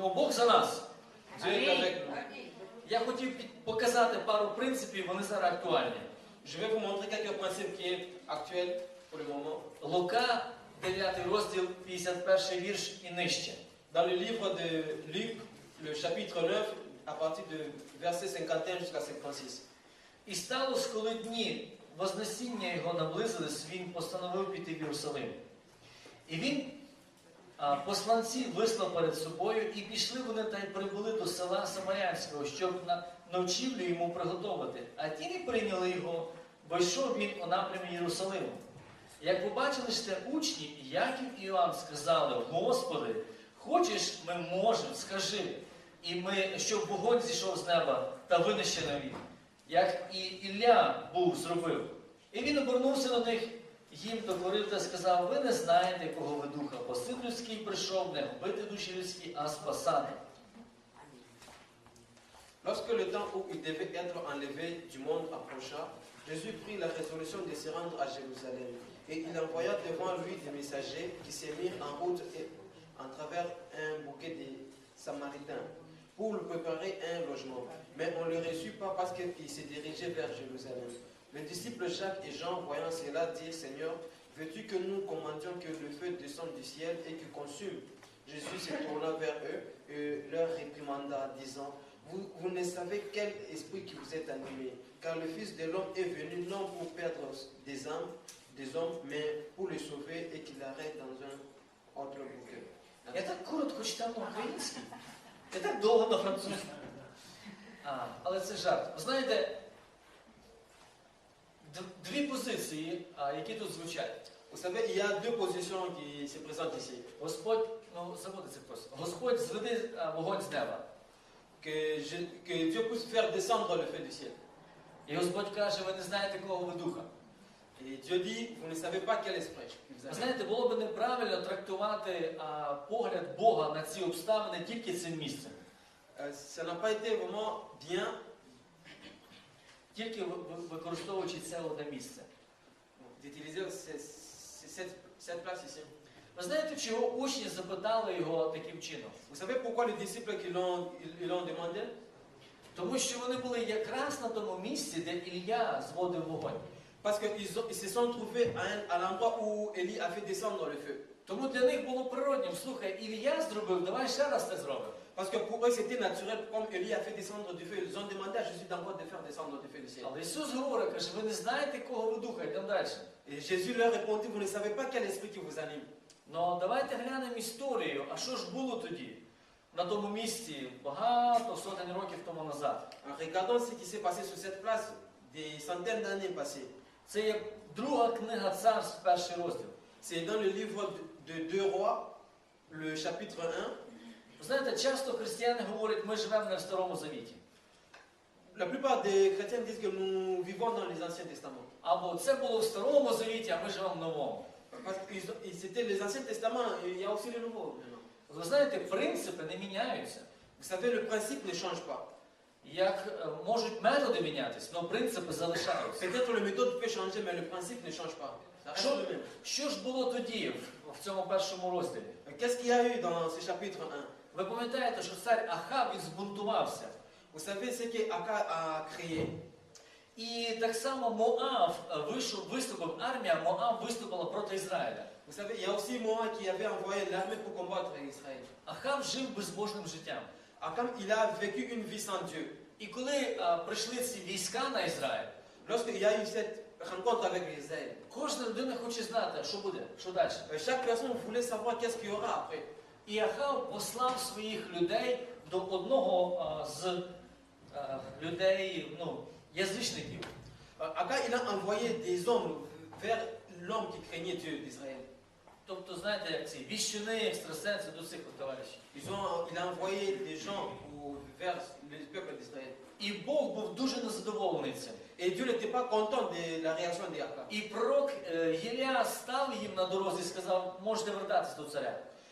Тому Бог за нас. Я хотів показати пару принципів, вони зараз актуальні. Лука, 9 розділ, 51 вірш і нижче. Dans le livre de Luc, le chapitre 9, à partir de verset 51 jusqu'à 56. І сталося, коли дні Вознесіння його наблизились, він постановив піти в Єрусалим. І він а, посланців вислав перед собою, і пішли вони та й прибули до села Самарянського, щоб на ночівлю йому приготувати. А ті не прийняли його, бо йшов він у напрямі Єрусалиму. Як побачили ж те учні, Яків і Іоанн сказали: Господи, хочеш, ми можемо, скажи, і ми, щоб вогонь зійшов з неба та винищив навік, як і Ілля був зробив. І він обернувся до них, їм докорив та сказав: Ви не знаєте, кого ви духа, бо син людський прийшов не вбити душі людські, а спасати. Lorsque le temps où il devait être enlevé du monde approcha, Jésus prit la résolution de se rendre à Jérusalem. Et il envoya devant lui des messagers qui se mirent en route et en travers un bouquet de Samaritains pour lui préparer un logement. Mais on ne le reçut pas parce qu'il se dirigeait vers Jérusalem. Les disciples Jacques et Jean, voyant cela, dirent Seigneur, veux-tu que nous commandions que le feu descende du ciel et que consume Jésus se tourna vers eux et leur réprimanda, disant vous, vous ne savez quel esprit qui vous est animé, car le Fils de l'homme est venu non pour perdre des âmes, des hommes, mais pour les sauver et qu'il arrête dans un autre bouquet. Я так коротко читав на українській, я так довго на французькій. А, але це жарт. Ви знаєте, д- дві позиції, які тут звучать. Il y a deux positions qui se présentent ici. Господь, ну заводиться хтось. Господь зведи вогонь з неба. Que, je- que Dieu puisse faire descendre le feu du ciel. І Господь каже, ви не знаєте, кого ви духа. Et Dieu dit, vous ne savez pas quel esprit Ви знаєте, було б неправильно трактувати а, погляд Бога на ці обставини тільки цим місцем. Ça n'a pas été vraiment bien Тільки ви- ви- використовуючи це одне місце. ici. Ви знаєте, чого учні запитали його таким чином? Тому що вони були якраз на тому місці, де Ілля зводив вогонь. Parce qu'ils se sont trouvés à, à l'endroit où Élie a fait descendre le feu. Тому для них було природнім, слухай, Ілля зробив, давай ще раз це зробимо. Parce que pour eux, c'était naturel, comme Élie a fait descendre du feu. Ils ont demandé à Jésus d'encore de faire descendre du feu du ciel. Але Ісус говорить, каже, ви не знаєте, кого ви духа, йдемо далі. Et Jésus leur répondit, vous ne savez pas quel esprit qui vous anime. Ну давайте глянемо історію. А що ж було тоді? На тому місці багато сотень років тому назад. En regardant ce qui s'est passé sur cette place, des centaines d'années passées. Це є друга книга царств, перший розділ. C'est dans le livre de, de Deux Rois, le chapitre 1. Знаєте, часто християни говорять, ми живемо не в Старому Завіті. La plupart des chrétiens disent que nous vivons dans les Anciens Testaments. Або це було в Старому Завіті, а ми живемо в новому. Parce que c'était les Anciens Testaments, et il y a aussi le Nouveau maintenant. Ви знаєте, принципи не міняються. Vous savez, le principe ne change pas. Як е, можуть методи мінятися, але принципи залишаються. Peut-être le méthode peut changer, mais le principe ne change pas. Ça reste Що, même. що ж було тоді, в, в цьому першому розділі? Qu'est-ce qu'il y a eu dans ce chapitre 1 Ви пам'ятаєте, що цар Ахав він збунтувався. Qu'Aka a créé І так само Моав е, вийшов, виступив, армія Моав виступила проти Ізраїля. Vous savez, il y a aussi Moab qui avait envoyé l'armée pour combattre Israël. Ахав жив безбожним життям. Akam, il a vécu une vie sans Dieu. І коли е, прийшли ці війська на Ізраїль, Lorsqu'il y a eu cette rencontre avec Israël, кожна людина хоче знати, що буде, що далі. euh, chaque personne voulait savoir qu'est-ce qu'il y aura après. І Ахав послав своїх людей до одного з а, людей, ну, язичників. Akab, il a envoyé des hommes vers l'homme qui craignait Dieu d'Israël. Тобто, знаєте, як ці віщуни, екстрасенси до цих товаришів. Ils ont, il a envoyé des gens ou au- vers le peuple d'Israël. І Бог був дуже незадоволений цим. Et Dieu n'était pas content de la réaction d'Akab. І пророк е, Єлія став їм на дорозі і сказав, можете вертатись до царя.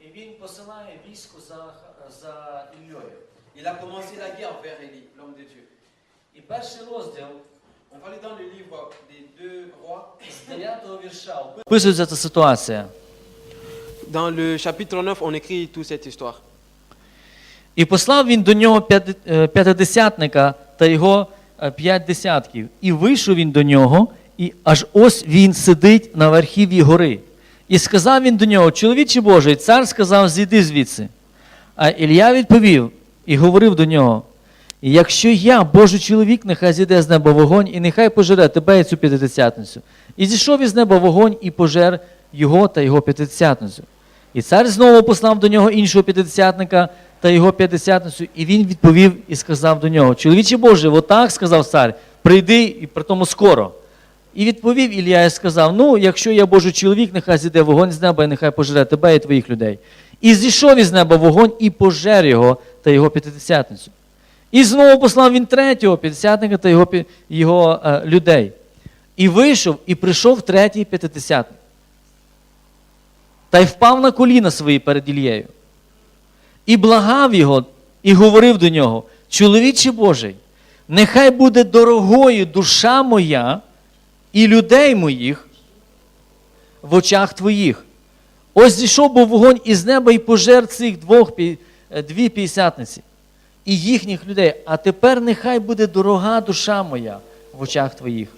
І він посилає військо за, за Іллею. Il a commencé la guerre vers Élie, l'homme de Dieu. І перший розділ On va aller dans le livre des deux rois. з 9 вірша описується ця ситуація. Dans le chapitre 9, on écrit toute cette histoire. І послав він до нього п'яти- е, п'ятидесятника та його е, п'ять десятків. І вийшов він до нього, і аж ось він сидить на верхів'ї гори. І сказав він до нього: Чоловіче Божий, цар сказав, зійди звідси. А Ілля відповів і говорив до нього: Якщо я, Божий чоловік, нехай зійде з неба вогонь, і нехай пожере тебе і цю п'ятидесятницю. І зійшов із неба вогонь і пожер його та його п'ятидесятницю. І цар знову послав до нього іншого п'ятдесятника та його п'ятдесятницю, і він відповів і сказав до нього: Чоловіче Боже, отак сказав цар, прийди і при тому скоро. І відповів Ілля і сказав: Ну, якщо я Божий чоловік, нехай зійде вогонь з неба, і нехай пожере тебе і твоїх людей. І зійшов із неба вогонь і пожер його та його п'ятдесятницю. І знову послав він третього п'ятдесятника та його, його е, людей. І вийшов, і прийшов третій п'ятдесятник. Та й впав на коліна свої перед Ілією. І благав його, і говорив до нього: Чоловіче Божий, нехай буде дорогою душа моя і людей моїх в очах твоїх. Ось зійшов був вогонь із неба і пожер цих двох е, дві п'ятдесятниці і їхніх людей. А тепер нехай буде дорога душа моя в очах твоїх.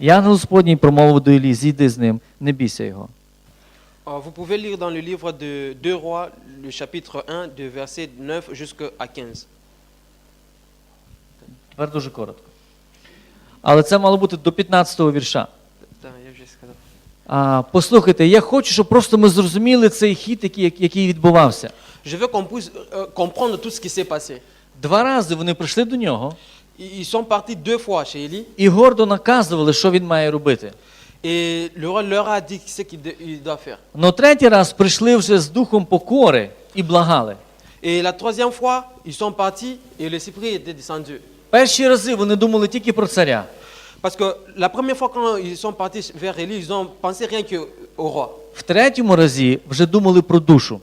І ангел Господній промовив до Іллі, зійди з ним, не бійся його. Vous pouvez lire dans le livre de Deux Rois, le chapitre 1, de verset 9 jusqu'à 15. Тепер дуже коротко. Але це мало бути до 15-го вірша. Putain, я вже сказав. А, послухайте, я хочу, щоб просто ми зрозуміли цей хід, який, який відбувався. Je veux qu'on puisse euh, comprendre tout ce qui s'est passé. Два рази вони прийшли до нього Ils sont partis deux fois chez Élie і гордо наказували, що він має робити. et le roi leur a dit ce qu'il de- il doit faire. Но третій раз прийшли вже з духом покори і благали. Et la troisième fois, ils sont partis et le cyprès était descendu. Перші рази вони думали тільки про царя. Parce que la première fois quand ils sont partis vers Élie, ils ont pensé rien qu'au roi. В третьому разі вже думали про душу.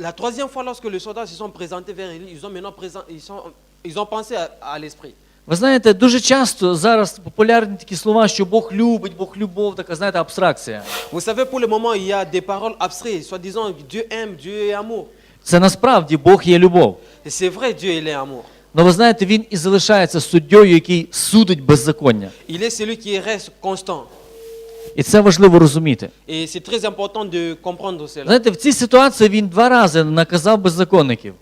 La troisième fois, lorsque les soldats se sont présentés vers Élie, ils ont maintenant présent, ils, sont, ils ont pensé à, à l'esprit. Ви знаєте, дуже часто зараз популярні такі слова, що Бог любить, Бог любов, така, знаєте, абстракція. Vous savez, pour le moment, il y a des paroles abstraites, soi-disant Dieu aime, Dieu est amour. Це насправді Бог є любов. Et c'est vrai, Dieu il est amour. Але ви знаєте, він і залишається суддєю, який судить беззаконня. Il est celui qui reste constant. І це важливо розуміти. Et c'est très important de comprendre cela. Знаєте, в цій ситуації він два рази наказав беззаконників.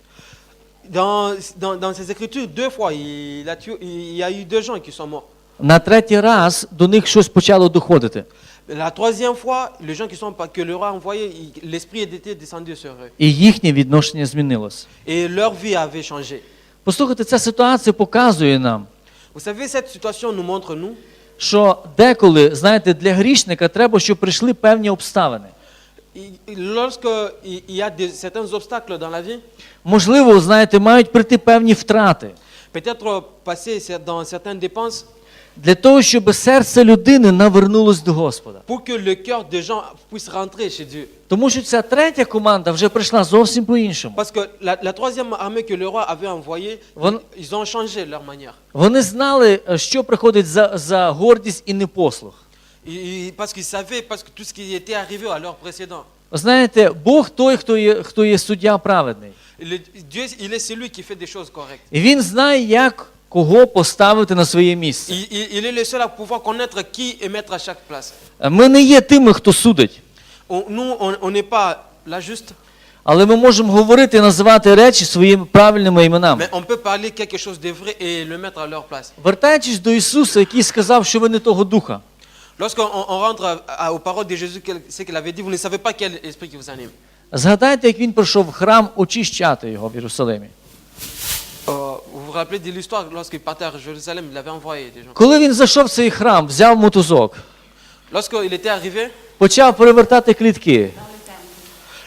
Dans, dans, dans ces écritures, deux fois, il, a tué, il y a eu deux gens qui sont morts. На третій раз до них щось почало доходити. La troisième fois, les gens qui sont, que le roi a envoyé, l'esprit était descendu sur eux. І їхнє відношення змінилось. Et leur vie avait changé. Послухайте, ця ситуація показує нам, Vous savez, cette situation nous montre, nous, що деколи, знаєте, для грішника треба, щоб прийшли певні обставини. lorsque il y a des- certains obstacles dans la vie, Можливо, знаєте, мають прийти певні втрати peut-être passer dans certaines dépenses для того, щоб серце людини навернулось до Господа. pour que le cœur des gens puisse rentrer chez Dieu. Тому що ця третя команда вже прийшла зовсім по-іншому. Parce que la, la troisième armée que le roi avait envoyée, Вон- ils ont changé leur manière. Вони знали, е, що приходить за, за гордість і непослух. Et- parce qu'ils savaient, parce que tout ce qui était arrivé à leur précédent. Знаєте, Бог той, хто є, хто є суддя праведний. Dieu, il est celui qui fait des choses correctes. І він знає, як кого поставити на своє місце. Il, il- il est le seul à pouvoir connaître qui est mettre à chaque place. Ми не є тими, хто судить, On- nous, on on n'est pas la juste, Але ми можемо говорити і називати речі своїми правильними іменами. Mais on peut parler quelque chose de vrai et le mettre à leur place. Вертаючись до Ісуса, який сказав, що ви не того духа. Lorsqu'on on rentre à- à- aux paroles de Jésus, quel- ce qu'il avait dit, vous ne savez pas quel esprit qui vous anime. Згадайте, як він прийшов в храм очищати його в Єрусалимі. Euh, vous vous rappelez de l'histoire, lorsqu'il partait à Jérusalem, il avait envoyé des gens. Коли він зайшов в цей храм, взяв мотузок, Lorsqu'il était arrivé, почав перевертати клітки,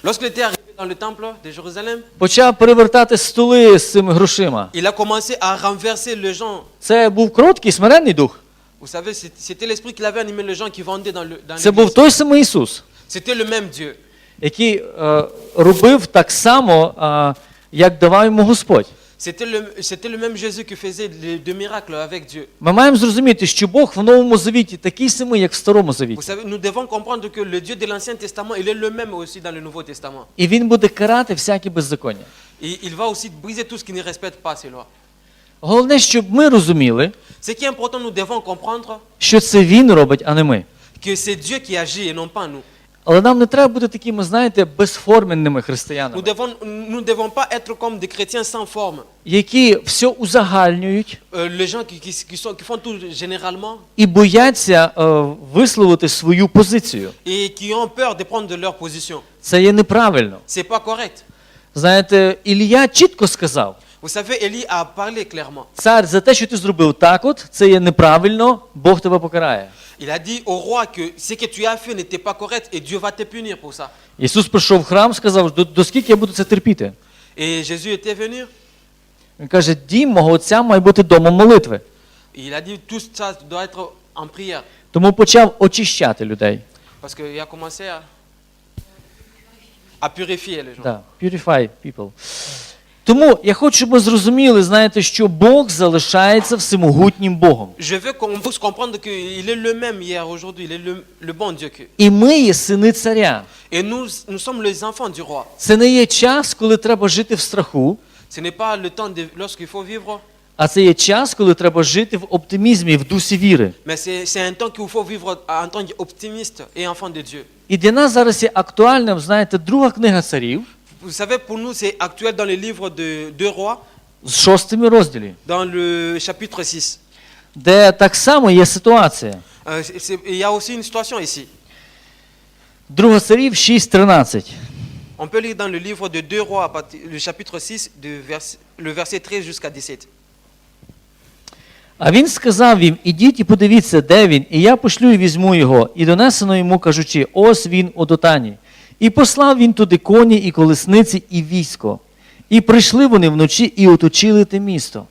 lorsqu'il était arrivé dans le temple de Jérusalem, почав перевертати столи з цими грошима. il a commencé à renverser les gens. Це був кроткий, смиренний дух. Vous savez, c'est- c'était l'esprit qui avait animé les gens qui vendaient dans le dans Це був l'église. той самий Ісус, C'était le même Dieu. який е, робив так само, е, як давав йому Господь. C'était le, c'était le même Jésus qui faisait les deux miracles avec Dieu. Ми маємо зрозуміти, що Бог в Новому Завіті такий самий, як в Старому Vous savez, nous devons comprendre que le Dieu de l'Ancien Testament, il est le même aussi dans le Nouveau Testament. І він буде карати всяке беззаконня. Et il va aussi briser tout ce qui ne respecte pas ces lois. Головне, щоб ми розуміли, Ce qui est important, nous devons comprendre що це він робить, а не ми. que c'est Dieu qui agit et non pas nous. Але нам не треба бути такими, знаєте, безформенними Nous devons, nous ne devons pas être comme des chrétiens sans forme. які все узагальнюють Euh, les gens qui, qui, qui sont, qui font tout généralement і бояться е, висловити свою позицію. et qui ont peur de prendre leur position. Це є неправильно. C'est pas correct. Знаєте, Ілія чітко сказав: Vous savez, Élie a parlé clairement. цар, за те, що ти зробив так, от це є неправильно, Бог тебе покарає. Il a dit au roi que ce que tu as fait n'était pas correct et Dieu va te punir pour ça. Ісус прийшов в храм, сказав, до, до скільки я буду це терпіти. Et Jésus était venu. Він каже, дім мого отця має бути домом молитви. Il a dit tout ça doit être en prière. Тому почав очищати людей. Parce qu'il a commencé à, à purifier les gens. Да, purify people. Тому я хочу, щоб ми зрозуміли, знаєте, що Бог залишається всемогутнім Богом. Je veux qu'on puisse comprendre qu'il est le même hier, aujourd'hui. Il est le, le bon Dieu. que- І ми є сини царя. Et nous, nous sommes les enfants du roi. Це не є час, коли треба жити в страху, Ce n'est pas le temps de, lorsqu'il faut vivre, а це є час, коли треба жити в оптимізмі, в дусі віри. mais c'est c'est un temps qu'il faut vivre en tant qu'optimiste et enfant de Dieu. І для нас зараз є актуальним, знаєте, друга книга царів Vous savez, pour nous, c'est actuel dans les livres de deux rois, з шостими розділі, dans le chapitre 6. де так само є ситуація. Euh, c'est- c'est- Il y a aussi une situation ici. Друга царів 6.13. On peut lire dans le livre de deux rois, à partir- le chapitre 6, de vers- le verset 13 jusqu'à 17. А він сказав їм: ідіть і подивіться, де він, і я пошлю і візьму його. І донесено йому, кажучи, ось він у дотані. І послав він туди коні, і колесниці, і військо. І прийшли вони вночі і оточили те місто.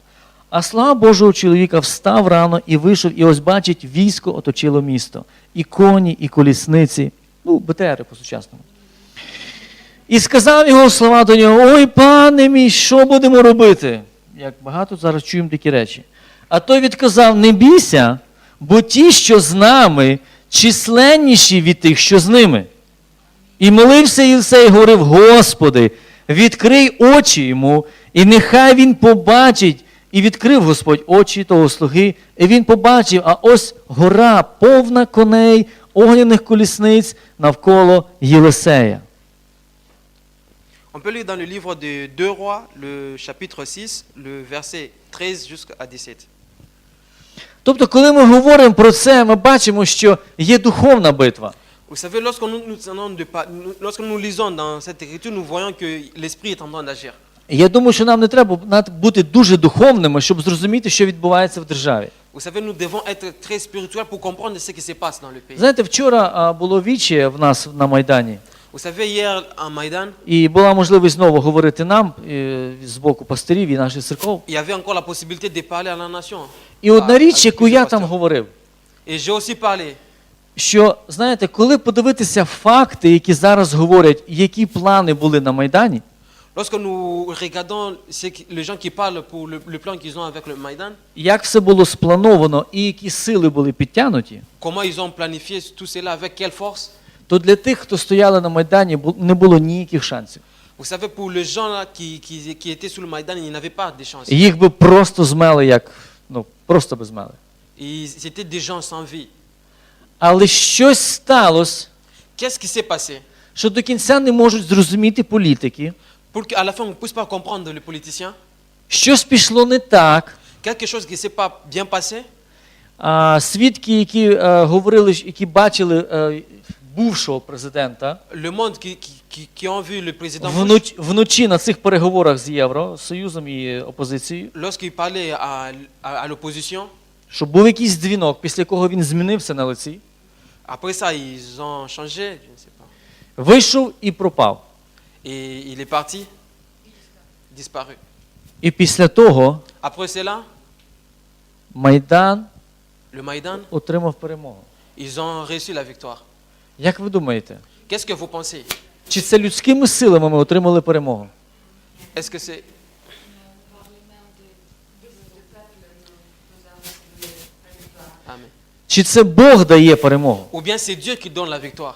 А слава Божого чоловіка встав рано і вийшов, і ось бачить, військо оточило місто. І коні, і колісниці, ну, БТРи по-сучасному. І сказав його слова до нього: Ой, пане мій, що будемо робити? Як багато зараз чуємо такі речі. А той відказав: Не бійся, бо ті, що з нами, численніші від тих, що з ними. І молився Єлисей, і говорив: Господи, відкрий очі йому, і нехай він побачить. І відкрив Господь очі того слуги, і він побачив, а ось гора повна коней, огняних колісниць навколо Єлисея. On peut lire dans le livre de deux rois, le chapitre 6, le verset 13 jusqu'à 17. Тобто, коли ми говоримо про це, ми бачимо, що є духовна битва. Vous savez, lorsque nous, nous de nous- lorsque nous lisons dans cette écriture, nous voyons que l'Esprit est en train d'agir. І Я думаю, що нам не треба бути дуже духовними, щоб зрозуміти, що відбувається в державі. Vous savez, nous devons être très spirituels pour comprendre ce qui se passe dans le pays. Знаєте, вчора а, було віче в нас на Майдані, Vous savez, hier à Maïdan, і була можливість знову говорити нам е, з боку пастирів і наших церков. il y avait encore la possibilité de parler à la nation. І одна річ, яку я там говорив, Et j'ai aussi parlé. Що знаєте, коли подивитися факти, які зараз говорять, які плани були на Майдані, Lorsque nous regardons les gens qui parlent pour le, le plan qu'ils ont avec le Maïdan, як все було сплановано і які сили були підтягнуті, comment ils ont planifié tout cela, avec quelle force, то для тих, хто стояли на Майдані, бу- не було ніяких шансів. vous savez, pour les gens là qui, qui, qui étaient sur le Maïdan, ils n'avaient pas de chance. Їх би просто змели, як ну просто би змели. Ils étaient des gens sans vie. Але щось сталося, Qu'est-ce qui s'est passé що до кінця не можуть зрозуміти політики. pour qu'à la fin on ne puisse pas comprendre les politiciens. Щось пішло не так. Quelque chose qui ne s'est pas bien passé. А, свідки, які е, говорили, які бачили е, бувшого президента Le monde qui, qui, qui, qui ont vu le président Bush, внуч, вночі на цих переговорах з Євросоюзом і опозицією, lorsqu'il parlait à, à, à l'opposition, що був якийсь дзвінок, після якого він змінився на лиці, après ça ils ont changé, je ne sais pas. вийшов і пропав. Et il est parti, disparu. І після того Après cela, Майдан le Maïdan, отримав перемогу. ils ont reçu la victoire. Як ви думаєте, Qu'est-ce que vous pensez чи це людськими силами ми отримали перемогу? Est-ce que c'est Чи це Бог дає перемогу? Ou bien c'est Dieu qui donne la victoire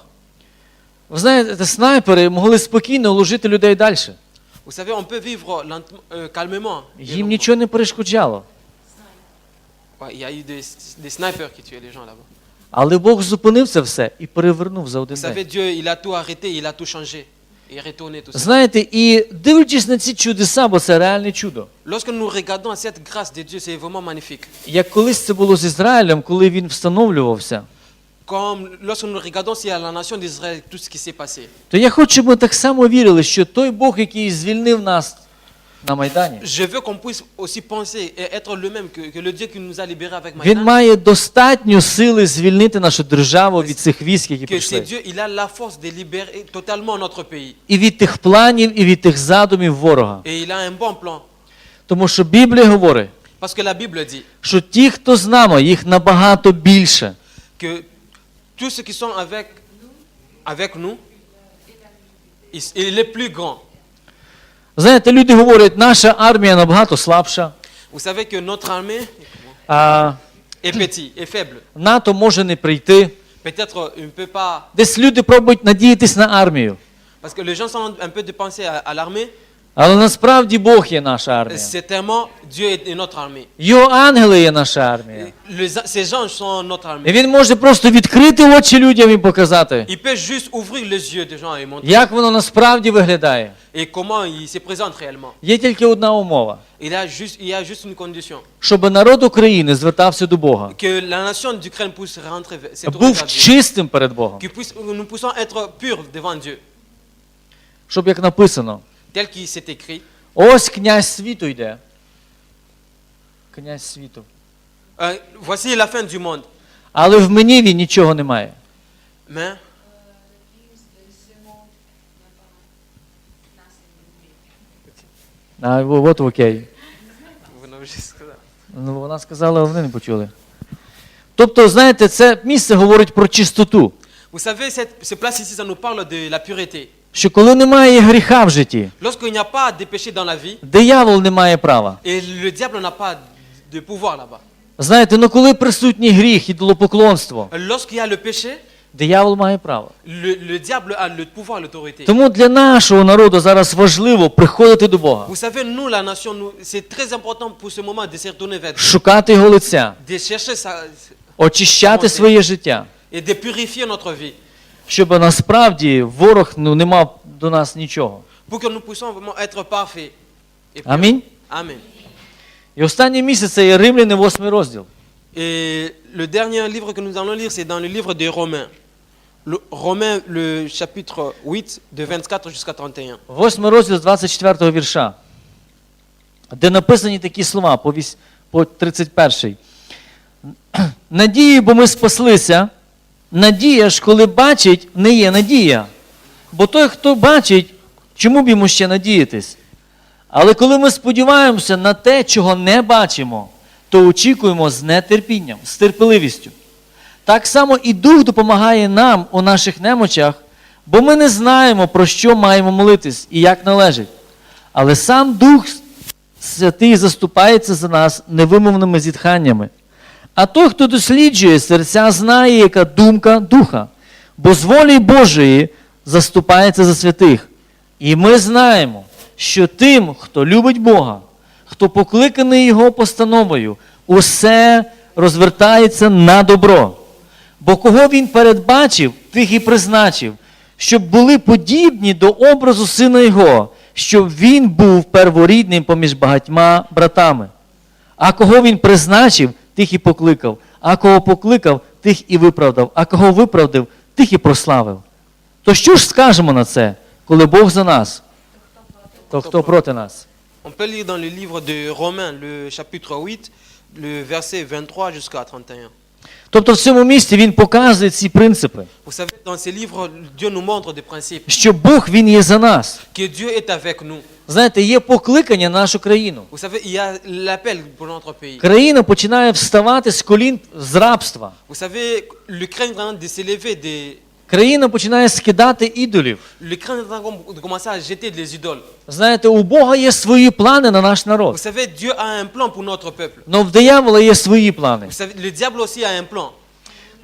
Ви знаєте, снайпери могли спокійно ложити людей далі. Vous savez, on peut vivre lentement, euh, calmement. Їм нічого не перешкоджало. Ouais, il y a eu des, des snipers qui tuaient les gens là-bas. Але Бог зупинив це все і перевернув за Vous один savez, день. Dieu, il a tout arrêté, il a tout changé. Знаєте, і дивлячись на ці чудеса, бо це реальне чудо. Як колись це було з Ізраїлем, коли він встановлювався, то я хочу, щоб ми так само вірили, що той Бог, який звільнив нас на Майдані, Je veux qu'on puisse aussi penser et être le même que, que le Dieu qui nous a libérés avec він Maïdan. має достатньо сили звільнити нашу державу від цих військ, які Que c'est прийшли. Dieu, il a la force de libérer totalement notre pays. І від тих планів, і від тих задумів ворога. Et il a un bon plan. Тому що Біблія говорить, Parce que la Bible dit що ті, хто з нами, їх набагато більше. que tous ceux qui sont avec, avec nous, il, il est plus grand. Знаєте, люди говорять, наша армія набагато слабша, Vous savez que notre armée а est petite, est faible. НАТО може не прийти. Peut-être on peut pas... Десь люди пробують надіятись на армію. Parce que les gens sont un peu dépensés à, à l'armée. Але насправді Бог є наша армія. C'est tellement Dieu est notre armée. Його ангели є наша армія. Les- ces gens sont notre І він може просто відкрити очі людям і показати, Il peut juste ouvrir les yeux des gens et montrer як воно насправді виглядає. et comment il se présente réellement. Є тільки одна умова, Il, a juste, il y a juste une condition. щоб народ України звертався до Бога, Que la nation d'Ukraine puisse rentrer, se був чистим перед Богом. Que puisse- nous puissions être purs devant Dieu. Щоб як написано, Tel qu'il s'est écrit. ось князь світу йде. Князь світу. Euh, voici la fin du monde. Але в мені він нічого не має. Mais А, во- от окей. n'avez juste сказали. Ну, вона сказала, а вони не почули. Тобто, знаєте, це місце говорить про чистоту. Vous savez, cette, ce place ici, ça nous parle de la pureté. Що коли немає гріха в житті, диявол не має права. Знаєте, ну коли присутній гріх і долопоклонство, диявол має право. Тому для нашого народу зараз важливо приходити до Бога, шукати його лиця, очищати своє життя, щоб насправді ворог ну, не мав до нас нічого. pour que nous puissions vraiment être parfaits. et purs. Амінь. Amen. І останній місяць це є Римляни, 8 розділ. Et le dernier livre que nous allons lire, c'est dans le livre des Romains. Le, Romains, le chapitre 8, de 24 jusqu'à 31. 8 розділ з 24 вірша, де написані такі слова по, вісь- по 31. Надії, бо ми спаслися. Надія ж, коли бачить, не є надія. Бо той, хто бачить, чому б йому ще надіятись? Але коли ми сподіваємося на те, чого не бачимо, то очікуємо з нетерпінням, з терпеливістю. Так само і Дух допомагає нам у наших немочах, бо ми не знаємо, про що маємо молитись і як належить. Але сам Дух Святий заступається за нас невимовними зітханнями. А той, хто досліджує серця, знає, яка думка духа, бо з волі Божої заступається за святих. І ми знаємо, що тим, хто любить Бога, хто покликаний Його постановою, усе розвертається на добро. Бо кого він передбачив, тих і призначив, щоб були подібні до образу сина Його, щоб він був перворідним поміж багатьма братами. А кого він призначив, тих і покликав, а кого покликав, тих і виправдав, а кого виправдав, тих і прославив. То що ж скажемо на це, коли Бог за нас, то хто проти нас? On peut lire dans le livre de Romains, le chapitre 8, le verset 23 jusqu'à 31. Тобто в цьому місці він показує ці принципи, Vous savez, dans ces livres, Dieu nous montre des principes. що Бог він є за нас. Que Dieu est avec nous. Знаєте, є покликання на нашу країну. Vous savez, il y a l'appel pour notre pays. Країна починає вставати з колін з рабства. Vous savez, l'Ukraine est en train de s'élever des... Країна починає скидати ідолів. L'Ukraine est en train de commencer à jeter des idoles. Знаєте, у Бога є свої плани на наш Vous народ. savez, Dieu a un plan pour notre peuple. Но в диявола є свої плани. Vous savez, le diable aussi a un plan.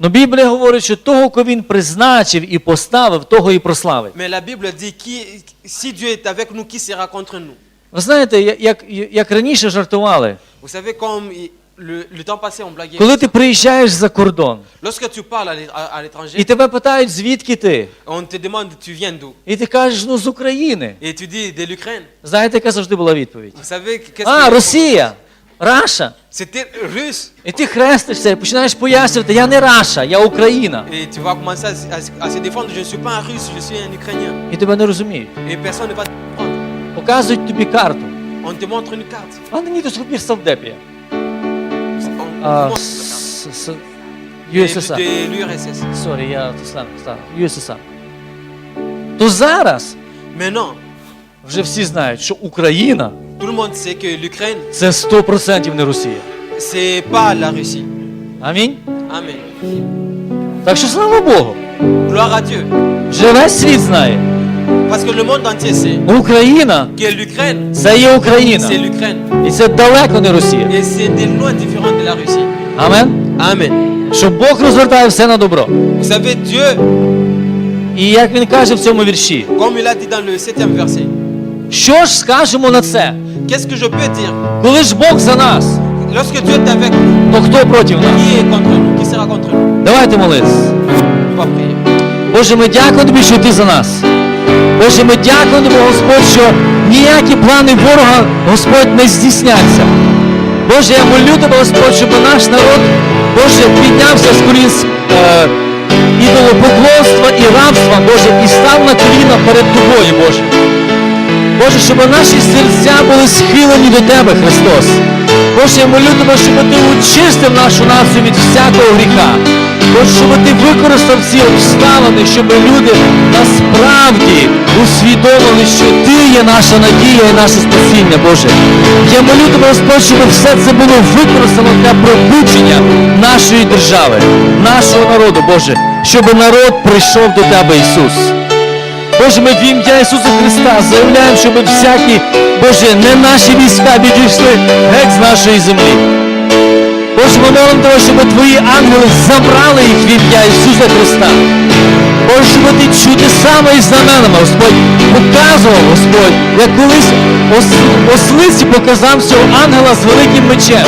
Но Біблія говорить, що того, кого він призначив і поставив, того і прославить. Mais la Bible dit, qui, si Dieu est avec nous, qui sera contre nous Ви знаєте, як, як раніше жартували, Vous savez, comme il- le, le temps passé, on blaguait. коли ти приїжджаєш за кордон Lorsque tu parles à l'é- à à і l'étranger, тебе питають, звідки ти, on te demande, tu viens d'où і ти кажеш, ну з України. Et tu dis, de l'Ukraine. Знаєте, яка завжди була відповідь? Vous savez, qu'est-ce А, que- Росія, Раша. C'était russe. І ти хрестишся і починаєш пояснювати, я не Раша, я Україна. Et tu vas commencer à, à- à se défendre. Je ne suis pas un russe, je suis un Ukrainien. І тебе не розуміють. Et personne ne va te comprendre. Показують тобі карту. On te montre une carte. А до сих пір Савдепія. USSR. Сорі, я Слав, USSR. То зараз Maintenant, вже всі знають, що Україна tout le monde sait que l'Ukraine, це 100% не Росія. c'est pas la Russie. Амінь. Amen. Так що слава Богу. Gloire à Dieu. Вже весь світ знає. Parce que le monde entier sait Україна que l'Ukraine, це є Україна. c'est l'Ukraine. І це далеко не Росія. Et c'est de loin différent de la Russie. Амен. Amen. Що Бог розвертає все на добро. Vous savez, Dieu, І як він каже в цьому вірші, comme il a dit dans le septième verset, що ж скажемо на це? Qu'est-ce que je peux dire Коли ж Бог за нас, Lorsque Dieu est avec nous, то хто проти нас? qui est contre nous Qui sera contre nous Давайте молитися. On va prier. Боже, ми дякуємо тобі, що ти за нас. Боже, ми дякуємо тобі, Господь, що ніякі плани ворога, Господь, не здійсняться. Боже, я молю тебе, Господь, щоб наш народ, Боже, піднявся з колін е, ідолопоклонства і рабства, Боже, і став на коліна перед тобою, Боже. Боже, щоб наші серця були схилені до Тебе, Христос. Боже, я молю Тебе, щоб Ти очистив нашу націю від всякого гріха. Боже, щоб Ти використав ці обставини, щоб люди насправді усвідомили, що Ти є наша надія і наше спасіння, Боже. Я молю Тебе, Господь, щоб все це було використано для пробудження нашої держави, нашого народу, Боже, щоб народ прийшов до Тебе, Ісус. Боже, ми в ім'я Ісуса Христа заявляємо, щоб всякі, Боже, не наші війська відійшли геть з нашої землі. Боже, ми молимо Тебе, щоб Твої ангели забрали їх в ім'я Ісуса Христа. Боже, щоб ти чудесами і знаменами, Господь, показував, Господь, як колись ос- ослиці показав цього ангела з великим мечем.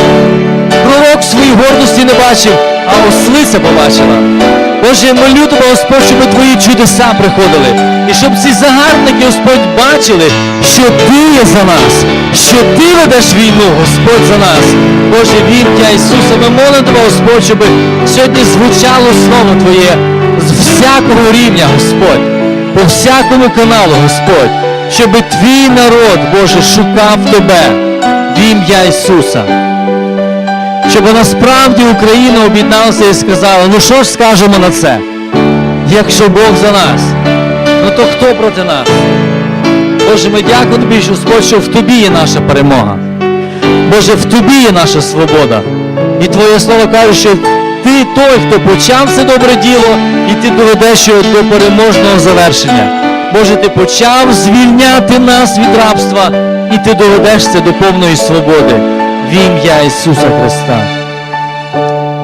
Пророк своїй гордості не бачив, а ослиця побачила. Боже, молю тебе, Господь, щоб твої чудеса приходили. І щоб ці загарбники, Господь, бачили, що ти є за нас, що ти ведеш війну, Господь за нас. Боже, в ім'я Ісуса, ми молимо тебе, Господь, щоб сьогодні звучало Слово Твоє з всякого рівня, Господь, по всякому каналу, Господь, щоб твій народ, Боже, шукав Тебе в ім'я Ісуса щоб насправді Україна об'єдналася і сказала, ну що ж скажемо на це? Якщо Бог за нас, ну то хто проти нас? Боже, ми дякуємо тобі, Господь, що в тобі є наша перемога. Боже, в тобі є наша свобода. І Твоє слово каже, що ти той, хто почав це добре діло, і ти доведеш його до переможного завершення. Боже, ти почав звільняти нас від рабства, і ти доведеш це до повної свободи в ім'я Ісуса Христа.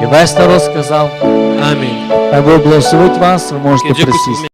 І весь народ сказав, Амінь. хай Бог благословить вас, ви можете присісти.